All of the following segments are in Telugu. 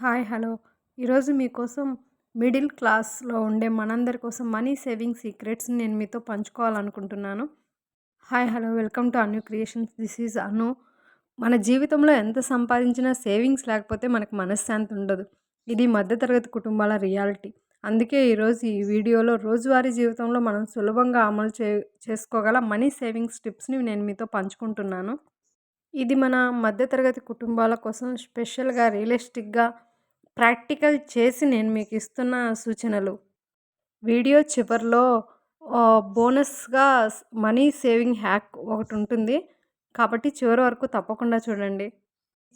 Hi hello. ఈరోజు మీకోసం మిడిల్ క్లాస్లో ఉండే మనందరి కోసం మనీ సేవింగ్ సీక్రెట్స్ని నేను మీతో పంచుకోవాలనుకుంటున్నాను. Hi hello. Welcome to Anu creations. This is Anu. మన జీవితంలో ఎంత సంపాదించినా సేవింగ్స్ లేకపోతే మనకు మనశ్శాంతి ఉండదు. ఇది మధ్యతరగతి కుటుంబాల రియాలిటీ. అందుకే ఈరోజు ఈ వీడియోలో రోజువారీ జీవితంలో మనం సులభంగా అమలు చే చేసుకోగల మనీ సేవింగ్స్ టిప్స్ని నేను మీతో పంచుకుంటున్నాను. ఇది మన మధ్యతరగతి కుటుంబాల కోసం స్పెషల్గా రియలిస్టిక్గా ప్రాక్టికల్ చేసి నేను మీకు ఇస్తున్న సూచనలు. వీడియో చివరిలో బోనస్గా మనీ సేవింగ్ హ్యాక్ ఒకటి ఉంటుంది. కాబట్టి చివరి వరకు తప్పకుండా చూడండి.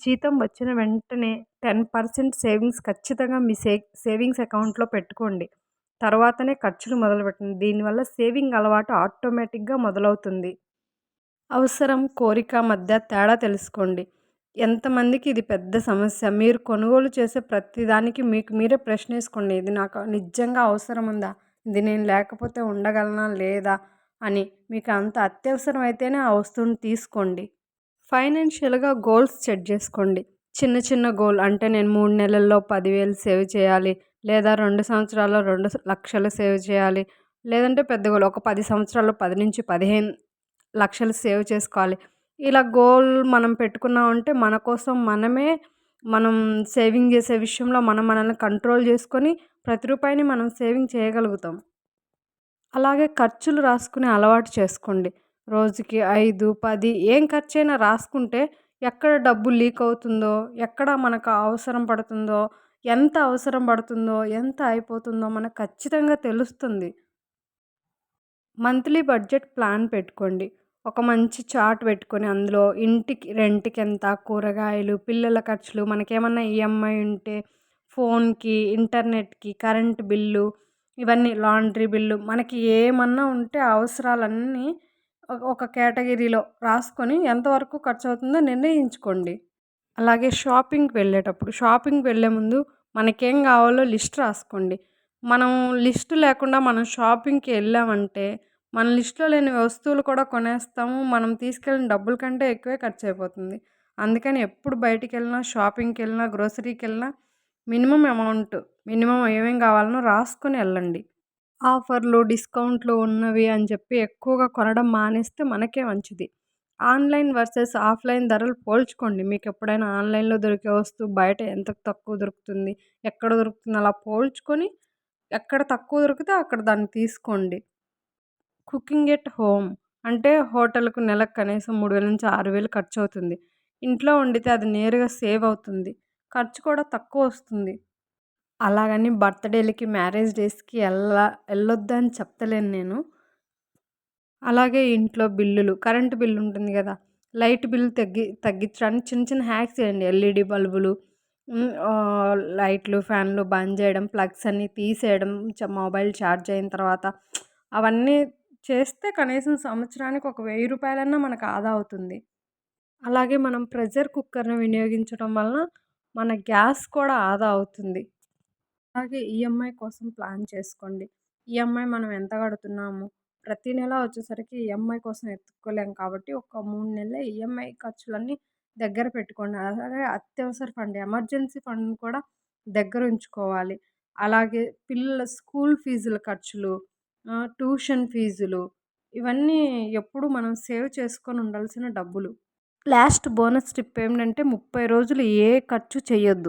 జీతం వచ్చిన వెంటనే టెన్ పర్సెంట్ సేవింగ్స్ ఖచ్చితంగా మీ సే సేవింగ్స్ అకౌంట్లో పెట్టుకోండి. తర్వాతనే ఖర్చులు మొదలుపెట్టండి. దీనివల్ల సేవింగ్ అలవాటు ఆటోమేటిక్గా మొదలవుతుంది. అవసరం కోరిక మధ్య తేడా తెలుసుకోండి. ఎంతమందికి ఇది పెద్ద సమస్య? మీరు కొనుగోలు చేసే ప్రతిదానికి మీకు మీరే ప్రశ్నేసుకోండి ఇది నాకు నిజంగా అవసరం ఉందా? ఇది నేను లేకపోతే ఉండగలనా? లేదా? అని మీకు అంత అత్యవసరం అయితేనే ఆ వస్తువుని తీసుకోండి. ఫైనాన్షియల్గా గోల్స్ సెట్ చేసుకోండి. చిన్న చిన్న గోల్ అంటే నేను మూడు నెలల్లో పదివేలు సేవ్ చేయాలి లేదా రెండు సంవత్సరాల్లో రెండు లక్షలు సేవ్ చేయాలి లేదంటే పెద్ద గోల్ ఒక పది సంవత్సరాల్లో పది నుంచి పదిహేను లక్షలు సేవ్ చేసుకోవాలి. ఇలా గోల్ మనం పెట్టుకున్నామంటే మన కోసం మనమే మనం సేవింగ్ చేసే విషయంలో మనం మనల్ని కంట్రోల్ చేసుకొని ప్రతి రూపాయిని మనం సేవింగ్ చేయగలుగుతాం. అలాగే ఖర్చులు రాసుకునే అలవాటు చేసుకోండి. రోజుకి ఐదు పది ఏం ఖర్చు అయినా రాసుకుంటే ఎక్కడ డబ్బు లీక్ అవుతుందో ఎక్కడ మనకు అవసరం పడుతుందో ఎంత అవసరం పడుతుందో ఎంత అయిపోతుందో మనకు ఖచ్చితంగా తెలుస్తుంది. మంత్లీ బడ్జెట్ ప్లాన్ పెట్టుకోండి. ఒక మంచి చార్ట్ పెట్టుకొని అందులో ఇంటికి రెంట్కి ఎంత కూరగాయలు పిల్లల ఖర్చులు మనకేమన్నా ఈఎంఐ ఉంటే ఫోన్కి ఇంటర్నెట్కి కరెంట్ బిల్లు ఇవన్నీ లాండ్రీ బిల్లు మనకి ఏమన్నా ఉంటే అవసరాలన్నీ ఒక కేటగిరీలో రాసుకొని ఎంతవరకు ఖర్చు అవుతుందో నిర్ణయించుకోండి. అలాగే షాపింగ్కి వెళ్ళేటప్పుడు షాపింగ్కి వెళ్ళే ముందు మనకేం కావాలో లిస్ట్ రాసుకోండి. మనం లిస్ట్ లేకుండా మనం షాపింగ్కి వెళ్ళామంటే మన లిస్ట్లో లేని వస్తువులు కూడా కొనేస్తాము. మనం తీసుకెళ్ళిన డబ్బుల కంటే ఎక్కువే ఖర్చు అయిపోతుంది అందుకని ఎప్పుడు బయటికి వెళ్ళినా షాపింగ్కి వెళ్ళినా గ్రోసరీకి వెళ్ళినా మినిమం అమౌంట్ మినిమం ఏమేం కావాలనో రాసుకొని వెళ్ళండి. ఆఫర్లు డిస్కౌంట్లు ఉన్నవి అని చెప్పి ఎక్కువగా కొనడం మానేస్తే మనకే మంచిది. ఆన్లైన్ వర్సెస్ ఆఫ్లైన్ ధరలు పోల్చుకోండి. మీకు ఎప్పుడైనా ఆన్లైన్లో దొరికే వస్తువు బయట ఎంత తక్కువ దొరుకుతుంది ఎక్కడ దొరుకుతుంది అలా పోల్చుకొని ఎక్కడ తక్కువ దొరికితే అక్కడ దాన్ని తీసుకోండి. కుకింగ్ ఎట్ హోమ్ అంటే హోటల్కు నెలకు కనీసం మూడు వేల నుంచి ఆరు వేలు ఖర్చు అవుతుంది ఇంట్లో వండితే అది నేరుగా సేవ్ అవుతుంది. ఖర్చు కూడా తక్కువ వస్తుంది. అలాగని బర్త్డేలకి మ్యారేజ్ డేస్కి వెళ్ళ వెళ్ళొద్దని చెప్తలేను నేను. అలాగే ఇంట్లో బిల్లులు కరెంటు బిల్లు ఉంటుంది కదా లైట్ బిల్లు తగ్గి తగ్గించడానికి చిన్న చిన్న హ్యాక్స్ చేయండి. ఎల్ఈడి బల్బులు లైట్లు ఫ్యాన్లు బంద్ చేయడం ప్లగ్స్ అన్నీ తీసేయడం మొబైల్ ఛార్జ్ అయిన తర్వాత అవన్నీ చేస్తే కనీసం సంవత్సరానికి ఒక వెయ్యి రూపాయలన్నా మనకు ఆదా అవుతుంది. అలాగే మనం ప్రెషర్ కుక్కర్ని వినియోగించడం వలన మన గ్యాస్ కూడా ఆదా అవుతుంది. అలాగే ఈఎంఐ కోసం ప్లాన్ చేసుకోండి. ఈఎంఐ మనం ఎంత కడుతున్నాము? ప్రతి నెల వచ్చేసరికి ఈఎంఐ కోసం ఎత్తుకోలేం కాబట్టి ఒక మూడు నెలల ఈఎంఐ ఖర్చులన్నీ దగ్గర పెట్టుకోండి. అలాగే అత్యవసర ఫండ్ ఎమర్జెన్సీ ఫండ్ని కూడా దగ్గర ఉంచుకోవాలి. అలాగే పిల్లల స్కూల్ ఫీజుల ఖర్చులు ట్యూషన్ ఫీజులు ఇవన్నీ ఎప్పుడు మనం సేవ్ చేసుకొని ఉండాల్సిన డబ్బులు. లాస్ట్ బోనస్ టిప్ ఏంటంటే ముప్పై రోజులు ఏ ఖర్చు చేయొద్దు.